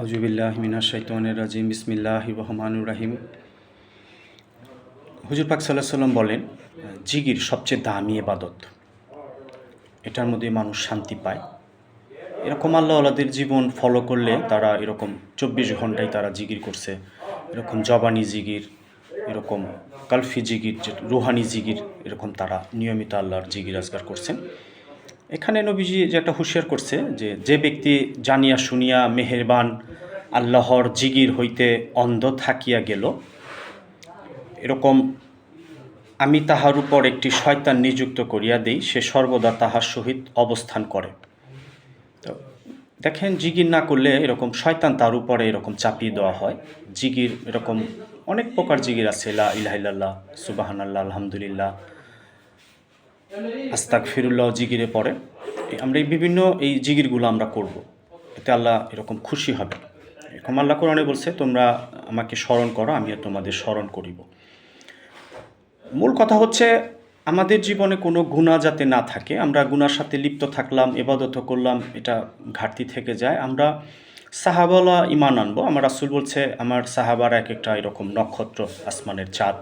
আউজুবিল্লাহ মিনা শৈতানের রাজিম বিসমিল্লাহ রহমানুর রাহিম। হুজুর পাক সাল্লাহ সাল্লাম বলেন, জিগির সবচেয়ে দামি এবাদত এটার মধ্যে মানুষ শান্তি পায়। এরকম আল্লাহ আল্লাদের জীবন ফলো করলে তারা এরকম চব্বিশ ঘন্টায় তারা জিগির করছে। এরকম জবানি জিগির, এরকম কালফি জিগির রুহানি জিগির, এরকম তারা নিয়মিত আল্লাহর জিগির আজগার করছেন। এখানে নবীজি যে একটা হুঁশিয়ার করছে যে যে ব্যক্তি জানিয়া শুনিয়া মেহেরবান আল্লাহর জিগির হইতে অন্ধ থাকিয়া গেল, এরকম আমি তাহার উপর একটি শয়তান নিযুক্ত করিয়া দেই, সে সর্বদা তাহার সহিত অবস্থান করে। তো দেখেন, জিগির না করলে এরকম শয়তান তার উপরে এরকম চাপিয়ে দেওয়া হয়। জিগির এরকম অনেক প্রকার জিগির আছে, লা ইলাহিল্লাহ সুবাহান আল্লাহ আলহামদুলিল্লাহ। আস্তাক ফিরুল্লাহ জিগিরে পড়ে আমরা এই বিভিন্ন এই জিগিরগুলো আমরা করব। এতে আল্লাহ এরকম খুশি হবে। এরকম আল্লাহ কোরআনে বলছে, তোমরা আমাকে স্মরণ করো আমিও তোমাদের স্মরণ করিব। মূল কথা হচ্ছে, আমাদের জীবনে কোনো গুণা যাতে না থাকে, আমরা গুনার সাথে লিপ্ত থাকলাম এবাদত করলাম, এটা ঘাটতি থেকে যায়। আমরা সাহাবালা ইমান আনব। আমার রাসুল বলছে, আমার সাহাবার এক একটা এরকম নক্ষত্র আসমানের চাঁদ,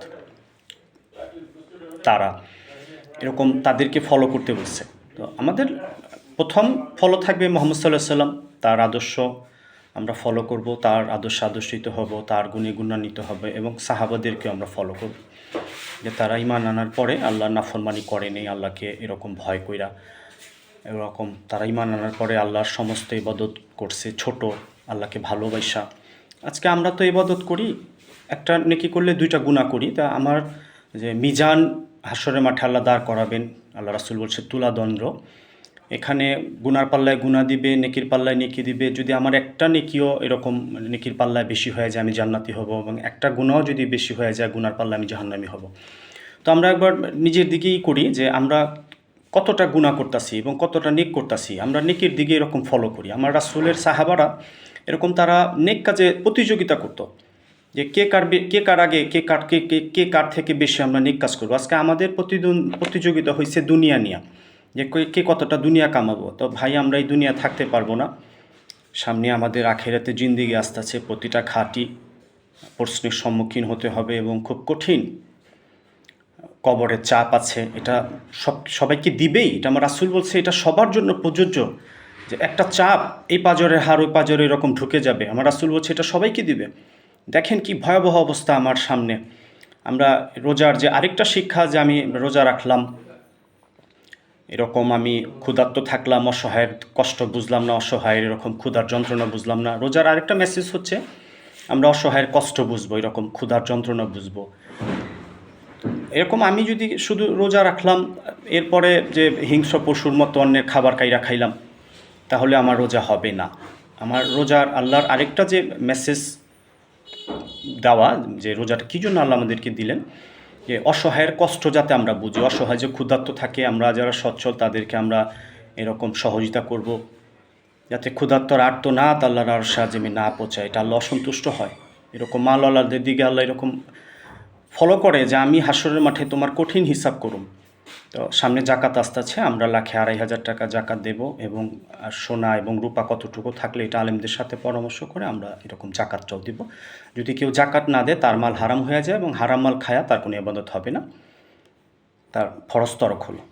তারা। এরকম তাদেরকে ফলো করতে বলছে। তো আমাদের প্রথম ফলো থাকবে মোহাম্মদ সাল্লাহ সাল্লাম তার আদর্শ আমরা ফলো করব, তার আদর্শ আদর্শিত হব, তার গুণে গুণান্বিত হবে এবং সাহাবাদেরকে আমরা ফলো করব। যে তারা ইমান আনার পরে আল্লাহ নাফরমানি করেনি, আল্লাহকে এরকম ভয় কইরা এরকম তারা ইমান আনার পরে আল্লাহর সমস্ত ইবাদত করছে, ছোট, আল্লাহকে ভালোবাসা। আজকে আমরা তো ইবাদত করি, একটা নেকি করলে দুইটা গুণা করি। তা আমার যে মিজান হাসরের মাঠে আল্লাহ দাঁড় করাবেন, আল্লাহ রাসুল বলছে তুলাদন্দ্র এখানে গুনার পাল্লায় গুণা দিবে, নেকির পাল্লায় নেকি দিবে। যদি আমার একটা নেকিও এরকম নেকির পাল্লায় বেশি হয়ে যায়, আমি জান্নাতি হব এবং একটা গুণাও যদি বেশি হয়ে যায়, গুনার পাল্লায় আমি জাহান্নামি হব। তো আমরা একবার নিজের দিকেই করি যে আমরা কতটা গুণা করতেছি এবং কতটা নেক করতেছি। আমরা নেকির দিকে এরকম ফলো করি। আমার রাসুলের সাহাবারা এরকম তারা নেক কাজে প্রতিযোগিতা করতো। যে কে কার কে কার আগে, কে কার, কে কে কে কার থেকে বেশি আমরা নেক কাজ করব? আজকে আমাদের প্রতিদ্বন্দ প্রতিযোগিতা হয়েছে দুনিয়া নিয়ে। যে কে কতটা দুনিয়া কামাবো? তো ভাই, আমরা এই দুনিয়া থাকতে পারব না। সামনে আমাদের আখেরাতে জিন্দিগি আসতেছে, প্রতিটা খাঁটি প্রশ্নের সম্মুখীন হতে হবে এবং খুব কঠিন কবরের চাপ আছে। এটা সব সবাইকে দিবেই? এটা আমার রাসুল বলছে, এটা সবার জন্য প্রযোজ্য যে একটা চাপ এই পাজরের হার ওই পাজরে এরকম ঢুকে যাবে। আমার রাসুল বলছে, এটা সবাইকে দিবে? দেখেন কি ভয়াবহ অবস্থা আমার সামনে। আমরা রোজার যে আরেকটা শিক্ষা যে আমি রোজা রাখলাম, এরকম আমি ক্ষুধার্ত থাকলাম, অসহায়ের কষ্ট বুঝলাম না, অসহায়ের এরকম ক্ষুধার যন্ত্রণা বুঝলাম না। রোজার আরেকটা মেসেজ হচ্ছে, আমরা অসহায়ের কষ্ট বুঝব, এরকম ক্ষুধার যন্ত্রণা বুঝব। এরকম আমি যদি শুধু রোজা রাখলাম, এরপরে যে হিংস্র পশুর মতো অন্যের খাবার কাইরা খাইলাম, তাহলে আমার রোজা হবে না। আমার রোজার আল্লাহর আরেকটা যে মেসেজ দেওয়া যে রোজাটা, কী জন্য আল্লাহ আমাদেরকে দিলেন? যে অসহায়ের কষ্ট যাতে আমরা বুঝি, অসহায় যে ক্ষুধার্ত থাকে, আমরা যারা সচ্ছল তাদেরকে আমরা এরকম সহযোগিতা করব। যাতে ক্ষুধার্তর আর্ত না আল্লাহর আর সাহায্যে না পৌঁছায় এটা আল্লাহ অসন্তুষ্ট হয়। এরকম মাল আল্লাহদের দিকে আল্লাহ এরকম ফলো করে যে আমি হাসরের মাঠে তোমার কঠিন হিসাব করুম। তো সামনে জাকাত আসতেছে, আমরা লাখে আড়াই হাজার টাকা জাকাত দেব এবং সোনা এবং রূপা কতটুকু থাকলে এটা আলেমদের সাথে পরামর্শ করে আমরা এরকম জাকাতটাও দিব। যদি কেউ জাকাত না দেয়, তার মাল হারাম হয়ে যায় এবং হারাম মাল খায়া তার কোনো এবাদত হবে না। তার ফরজ তরক হলো।